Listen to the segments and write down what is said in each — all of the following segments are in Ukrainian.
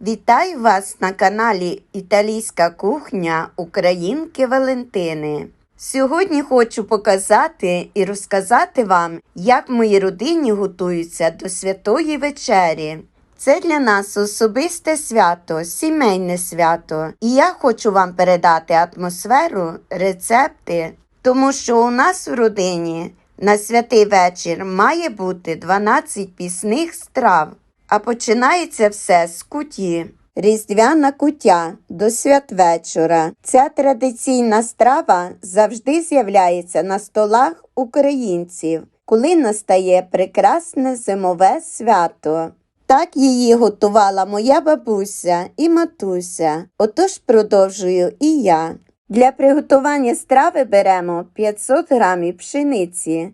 Вітаю вас на каналі Італійська кухня Українки Валентини. Сьогодні хочу показати і розказати вам, як в моїй родині готуються до святої вечері. Це для нас особисте свято, сімейне свято. І я хочу вам передати атмосферу, рецепти, тому що у нас в родині на святий вечір має бути 12 пісних страв. А починається все з куті. Різдвяна кутя до святвечора. Ця традиційна страва завжди з'являється на столах українців, коли настає прекрасне зимове свято. Так її готувала моя бабуся і матуся, отож продовжую і я. Для приготування страви беремо 500 грамів пшениці,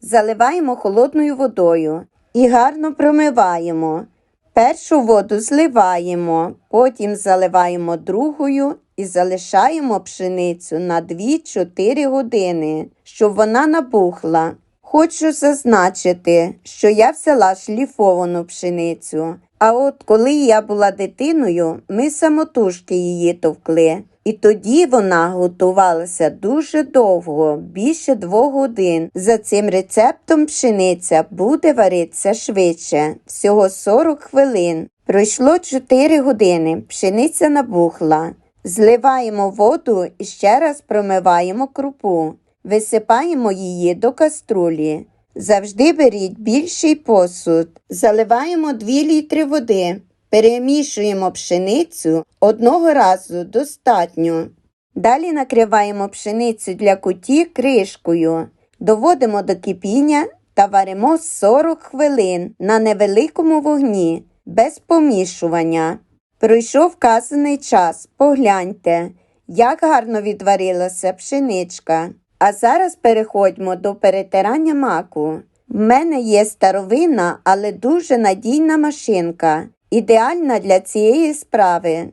заливаємо холодною водою і гарно промиваємо. Першу воду зливаємо, потім заливаємо другою і залишаємо пшеницю на 2-4 години, щоб вона набухла. Хочу зазначити, що я взяла шліфовану пшеницю, а от коли я була дитиною, ми самотужки її товкли. І тоді вона готувалася дуже довго, більше двох годин. За цим рецептом пшениця буде варитися швидше, всього 40 хвилин. Пройшло 4 години, пшениця набухла. Зливаємо воду і ще раз промиваємо крупу. Висипаємо її до каструлі. Завжди беріть більший посуд. Заливаємо 2 літри води. Перемішуємо пшеницю одного разу достатньо. Далі накриваємо пшеницю для куті кришкою, доводимо до кипіння та варимо 40 хвилин на невеликому вогні, без помішування. Пройшов вказаний час, погляньте, як гарно відварилася пшеничка. А зараз переходьмо до перетирання маку. В мене є старовинна, але дуже надійна машинка ідеальна для цієї справи.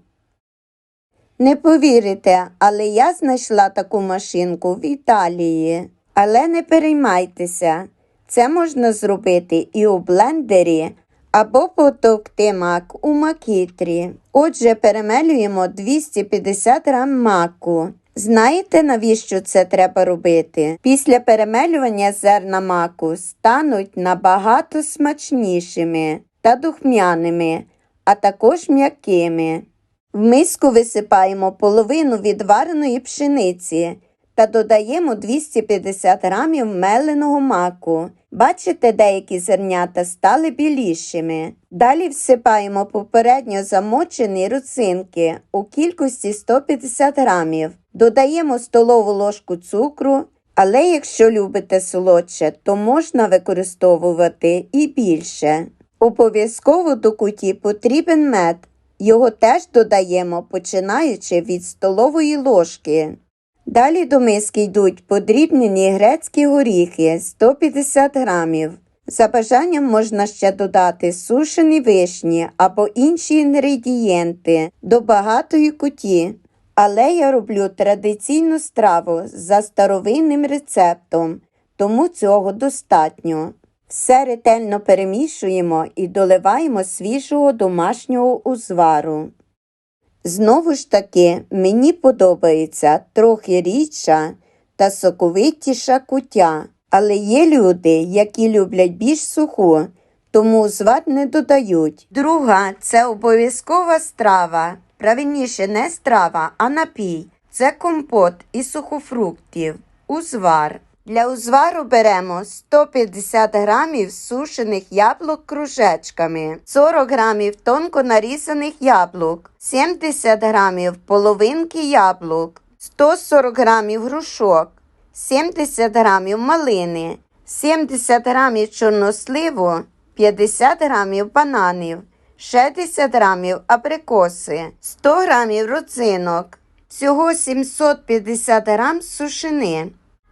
Не повірите, але я знайшла таку машинку в Італії. Але не переймайтеся, це можна зробити і у блендері або потовкти мак у макітрі. Отже, перемелюємо 250 грам маку. Знаєте, навіщо це треба робити? Після перемелювання зерна маку стануть набагато смачнішими та духмяними, а також м'якими. В миску висипаємо половину відвареної пшениці та додаємо 250 грамів меленого маку. Бачите, деякі зернята стали білішими. Далі всипаємо попередньо замочені руцинки у кількості 150 грамів. Додаємо столову ложку цукру, але якщо любите солодше, то можна використовувати і більше. Обов'язково до куті потрібен мед. Його теж додаємо, починаючи від столової ложки. Далі до миски йдуть подрібнені грецькі горіхи 150 грамів. За бажанням можна ще додати сушені вишні або інші інгредієнти до багатої куті. Але я роблю традиційну страву за старовинним рецептом, тому цього достатньо. Все ретельно перемішуємо і доливаємо свіжого домашнього узвару. Знову ж таки, мені подобається трохи рідша та соковитіша кутя, але є люди, які люблять більш суху, тому узвар не додають. Друга це обов'язкова страва. Правильніше не страва, а напій. Це компот із сухофруктів, узвар. Для узвару беремо 150 грамів сушених яблук кружечками, 40 грамів тонко нарізаних яблук, 70 грамів половинки яблук, 140 грамів грушок, 70 грамів малини, 70 грамів чорносливу, 50 грамів бананів, 60 грамів абрикоси, 100 грамів родзинок, всього 750 грам сушини.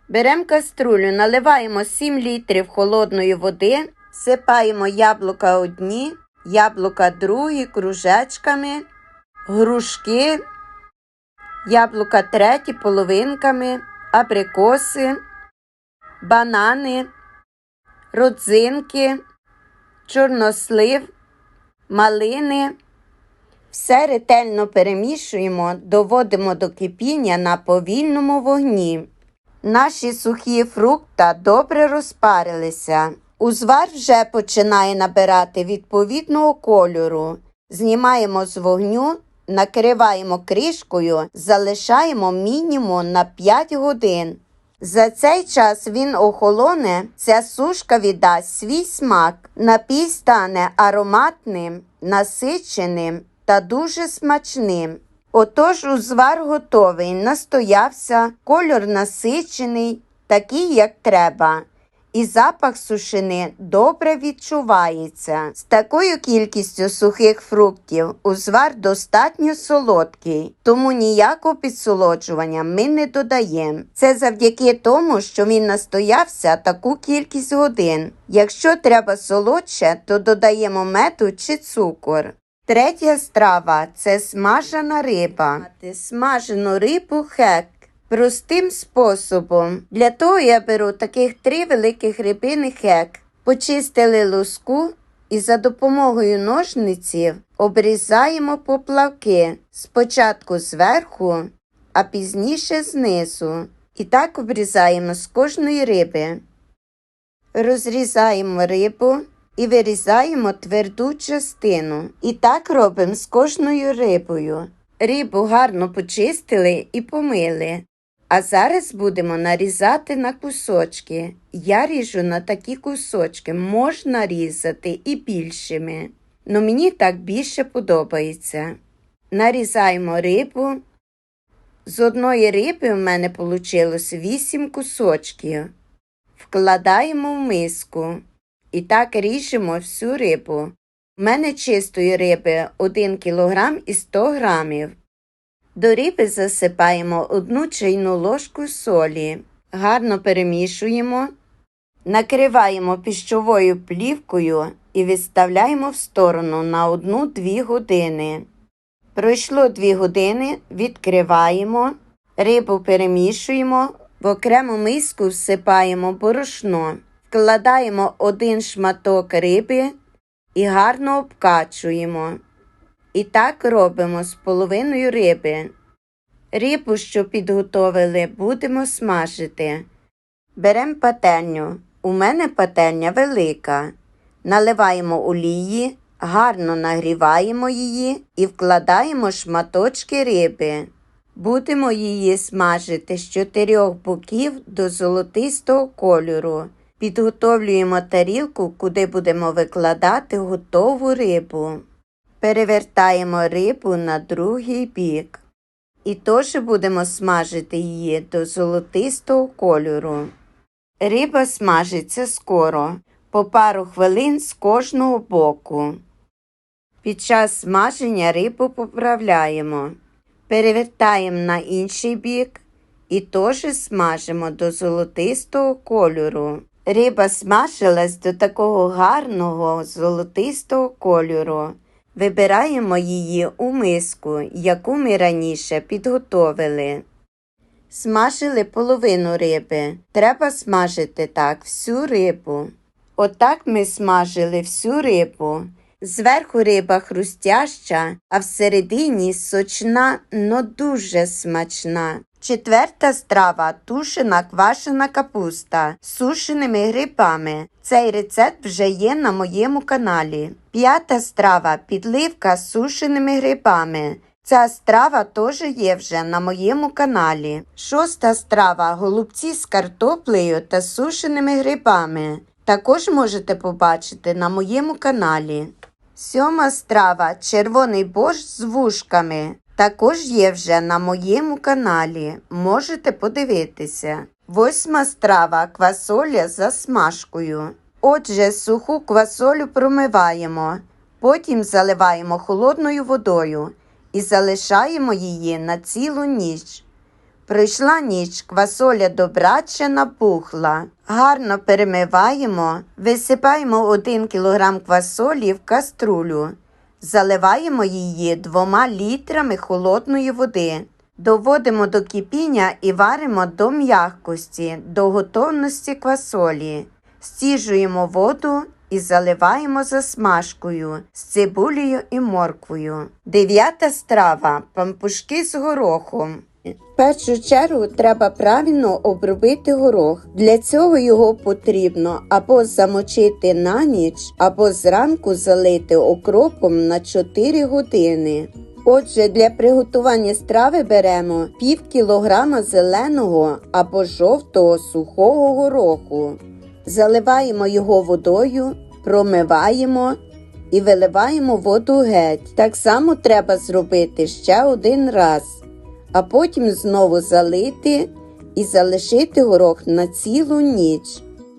Беремо каструлю, наливаємо 7 літрів холодної води, всипаємо яблука одні, яблука другі кружечками, грушки, яблука треті половинками, абрикоси, банани, родзинки, чорнослив, малини, Все ретельно перемішуємо, доводимо до кипіння на повільному вогні. Наші сухі фрукта добре розпарилися. Узвар вже починає набирати відповідного кольору. Знімаємо з вогню, накриваємо кришкою, залишаємо мінімум на 5 годин. За цей час він охолоне, ця сушка віддасть свій смак. Напій стане ароматним, насиченим та дуже смачним. Отож узвар готовий, настоявся, кольор насичений, такий, як треба. І запах сушини добре відчувається. З такою кількістю сухих фруктів узвар достатньо солодкий, тому ніякого підсолоджування ми не додаємо. Це завдяки тому, що він настоявся таку кількість годин. Якщо треба солодше, то додаємо меду чи цукор. Третя страва це смажена риба. Смажену рибу хек. Простим способом. Для того я беру таких три великих рибини хек. Почистили луску і за допомогою ножниців обрізаємо поплавки. Спочатку зверху, а пізніше знизу. І так обрізаємо з кожної риби. Розрізаємо рибу і вирізаємо тверду частину. І так робимо з кожною рибою. Рибу гарно почистили і помили. А зараз будемо нарізати на кусочки. Я ріжу на такі кусочки, можна різати і більшими. Но мені так більше подобається. Нарізаємо рибу. З одної риби в мене вийшло 8 кусочків. Вкладаємо в миску. І так ріжемо всю рибу. У мене чистої риби 1 кг і 100 грамів. До риби засипаємо одну чайну ложку солі, гарно перемішуємо, накриваємо піщовою плівкою і відставляємо в сторону на 1-2 години. Пройшло 2 години, відкриваємо, рибу перемішуємо, в окрему миску всипаємо борошно, вкладаємо один шматок риби і гарно обкачуємо. І так робимо з половиною риби. Рибу, що підготовили, будемо смажити. Беремо пательню. У мене пательня велика. Наливаємо олії, гарно нагріваємо її і вкладаємо шматочки риби. Будемо її смажити з чотирьох боків до золотистого кольору. Підготовлюємо тарілку, куди будемо викладати готову рибу. Перевертаємо рибу на другий бік. І теж будемо смажити її до золотистого кольору. Риба смажиться скоро, по пару хвилин з кожного боку. Під час смаження рибу поправляємо. Перевертаємо на інший бік і теж смажимо до золотистого кольору. Риба смажилась до такого гарного золотистого кольору. Вибираємо її у миску, яку ми раніше підготовили. Смажили половину риби. Треба смажити так всю рибу. Отак ми смажили всю рибу. Зверху риба хрустяща, а всередині сочна, но дуже смачна. Четверта страва тушена квашена капуста з сушеними грибами. Цей рецепт вже є на моєму каналі. П'ята страва підливка з сушеними грибами. Ця страва теж є вже на моєму каналі. Шоста страва голубці з картоплею та сушеними грибами. Також можете побачити на моєму каналі. Сьома страва червоний борщ з вушками. Також є вже на моєму каналі. Можете подивитися. Восьма страва квасоля за смажкою. Отже, суху квасолю промиваємо, потім заливаємо холодною водою і залишаємо її на цілу ніч. Пройшла ніч, квасоля добраче набухла. Гарно перемиваємо, висипаємо 1 кг квасолі в каструлю. Заливаємо її двома літрами холодної води. Доводимо до кипіння і варимо до м'якості, до готовності квасолі. Стіжуємо воду і заливаємо засмажкою з цибулею і морквою. Дев'ята страва пампушки з горохом. В першу чергу треба правильно обробити горох. Для цього його потрібно або замочити на ніч, або зранку залити окропом на 4 години. Отже, для приготування страви беремо пів кілограма зеленого або жовтого сухого гороху. Заливаємо його водою, промиваємо і виливаємо воду геть. Так само треба зробити ще один раз, а потім знову залити і залишити горох на цілу ніч.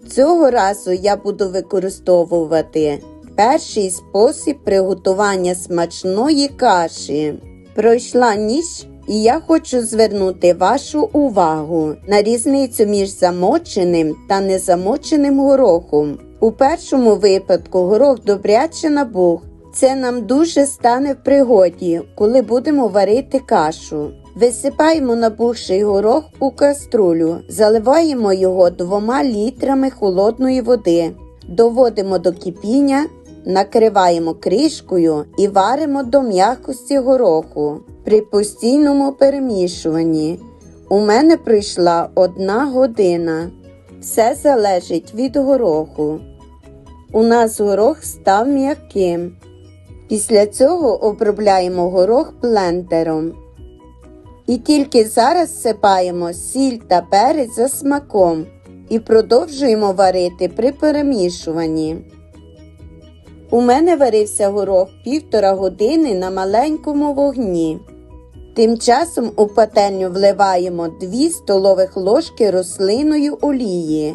Цього разу я буду використовувати перший спосіб приготування смачної каші. Пройшла ніч, і я хочу звернути вашу увагу на різницю між замоченим та незамоченим горохом. У першому випадку горох добряче набух. Це нам дуже стане в пригоді, коли будемо варити кашу. Висипаємо набухший горох у каструлю, заливаємо його двома літрами холодної води, доводимо до кипіння, накриваємо кришкою і варимо до м'якості гороху при постійному перемішуванні. У мене пройшла одна година. Все залежить від гороху. У нас горох став м'яким. Після цього обробляємо горох блендером. І тільки зараз всипаємо сіль та перець за смаком і продовжуємо варити при перемішуванні. У мене варився горох півтора години на маленькому вогні. Тим часом у пательню вливаємо 2 столових ложки рослинної олії.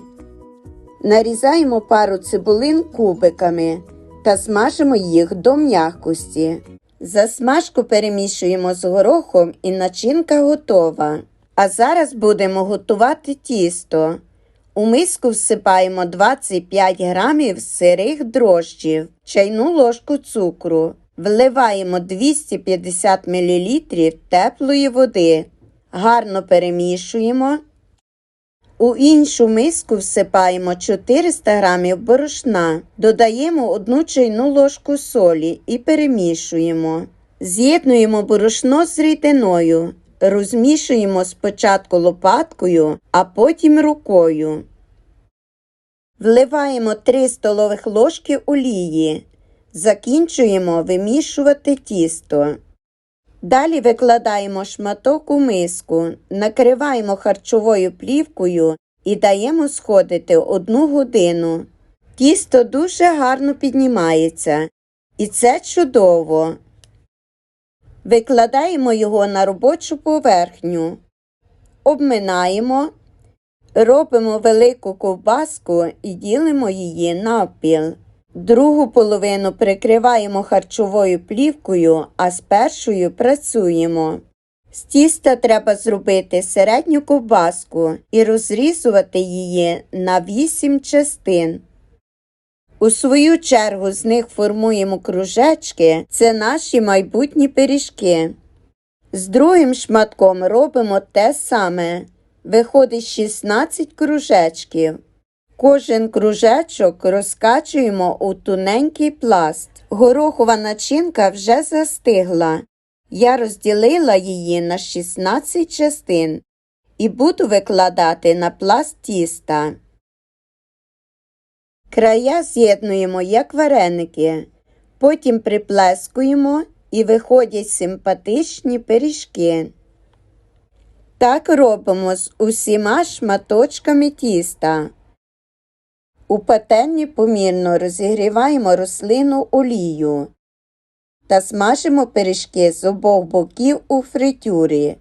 Нарізаємо пару цибулин кубиками та смажимо їх до м'якості. Засмажку перемішуємо з горохом і начинка готова. А зараз будемо готувати тісто. У миску всипаємо 25 грамів сирих дрожджів, чайну ложку цукру. Вливаємо 250 мл теплої води. Гарно перемішуємо. У іншу миску всипаємо 400 грамів борошна, додаємо 1 чайну ложку солі і перемішуємо. З'єднуємо борошно з рідиною. Розмішуємо спочатку лопаткою, а потім рукою. Вливаємо 3 столових ложки олії. Закінчуємо вимішувати тісто. Далі викладаємо шматок у миску, накриваємо харчовою плівкою і даємо сходити одну годину. Тісто дуже гарно піднімається, і це чудово. Викладаємо його на робочу поверхню, обминаємо, робимо велику ковбаску і ділимо її навпіл. Другу половину прикриваємо харчовою плівкою, а з першою працюємо. З тіста треба зробити середню ковбаску і розрізувати її на 8 частин. У свою чергу з них формуємо кружечки, це наші майбутні пиріжки. З другим шматком робимо те саме. Виходить 16 кружечків. Кожен кружечок розкачуємо у тоненький пласт. Горохова начинка вже застигла. Я розділила її на 16 частин і буду викладати на пласт тіста. Края з'єднуємо як вареники, потім приплескуємо і виходять симпатичні пиріжки. Так робимо з усіма шматочками тіста. У пательні помірно розігріваємо рослину олію та смажимо пиріжки з обох боків у фритюрі.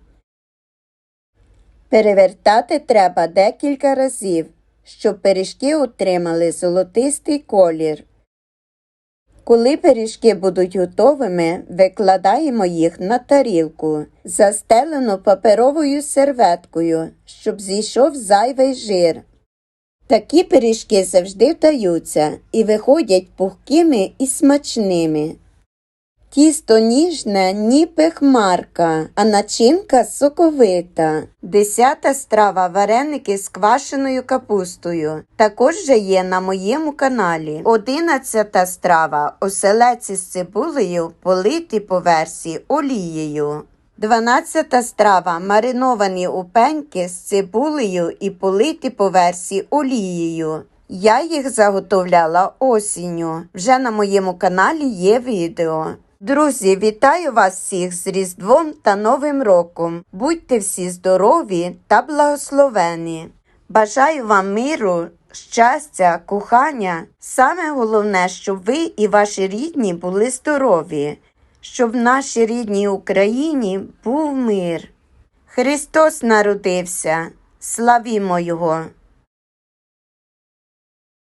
Перевертати треба декілька разів, щоб пиріжки отримали золотистий колір. Коли пиріжки будуть готовими, викладаємо їх на тарілку, застелену паперовою серветкою, щоб зійшов зайвий жир. Такі пиріжки завжди вдаються і виходять пухкими і смачними. Тісто ніжне, ніби хмарка, а начинка соковита. Десята страва вареники з квашеною капустою. Також вже є на моєму каналі. Одинадцята страва оселеці з цибулею, политі по версії олією. Дванадцята страва мариновані упеньки з цибулею і политі по версії олією. Я їх заготовляла осінню. Вже на моєму каналі є відео. Друзі, вітаю вас всіх з Різдвом та Новим роком. Будьте всі здорові та благословені. Бажаю вам миру, щастя, кохання. Саме головне, щоб ви і ваші рідні були здорові, щоб в нашій рідній Україні був мир. Христос народився, славімо Його!